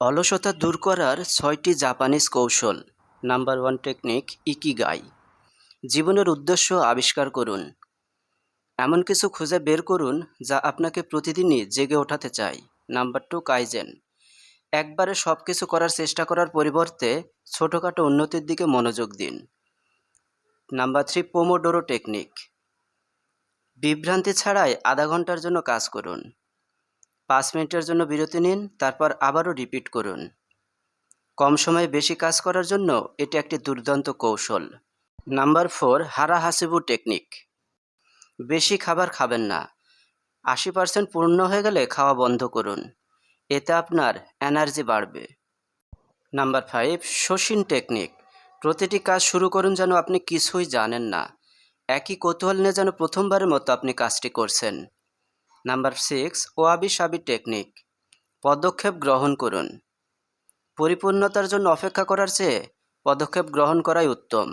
অলসতা দূর করার ছয়টি জাপানিজ কৌশল। Number one technique, ikigai. জীবনের উদ্দেশ্য আবিষ্কার করুন। এমন কিছু খুঁজে বের করুন যা আপনাকে প্রতিদিনই জেগে ওঠাতে চায়। Number two, kaizen. একবারে সব কিছু করার চেষ্টা করার পরিবর্তে ছোটোখাটো উন্নতির দিকে মনোযোগ দিন। Number three, pomodoro technique. বিভ্রান্তি ছাড়াই আধা ঘণ্টার জন্য কাজ করুন। পাঁচ মিনিটের জন্য বিরতি নিন, তারপর আবারও রিপিট করুন। কম সময়ে বেশি কাজ করার জন্য এটি একটি দুর্দান্ত কৌশল। নাম্বার ফোর হারা হাসিবু টেকনিক। বেশি খাবার খাবেন না। আশি পার্সেন্ট পূর্ণ হয়ে গেলে খাওয়া বন্ধ করুন। এতে আপনার এনার্জি বাড়বে। Number five shoshin technique. প্রতিটি কাজ শুরু করুন যেন আপনি কিছুই জানেন না। একই কৌতূহল নিয়ে যেন প্রথমবারের মতো আপনি কাজটি করছেন। নাম্বার সিক্স, ওয়াবি সাবি টেকনিক। পদক্ষেপ গ্রহণ করুন। পরিপূর্ণতার জন্য অপেক্ষা করার চেয়ে পদক্ষেপ গ্রহণ করাই উত্তম।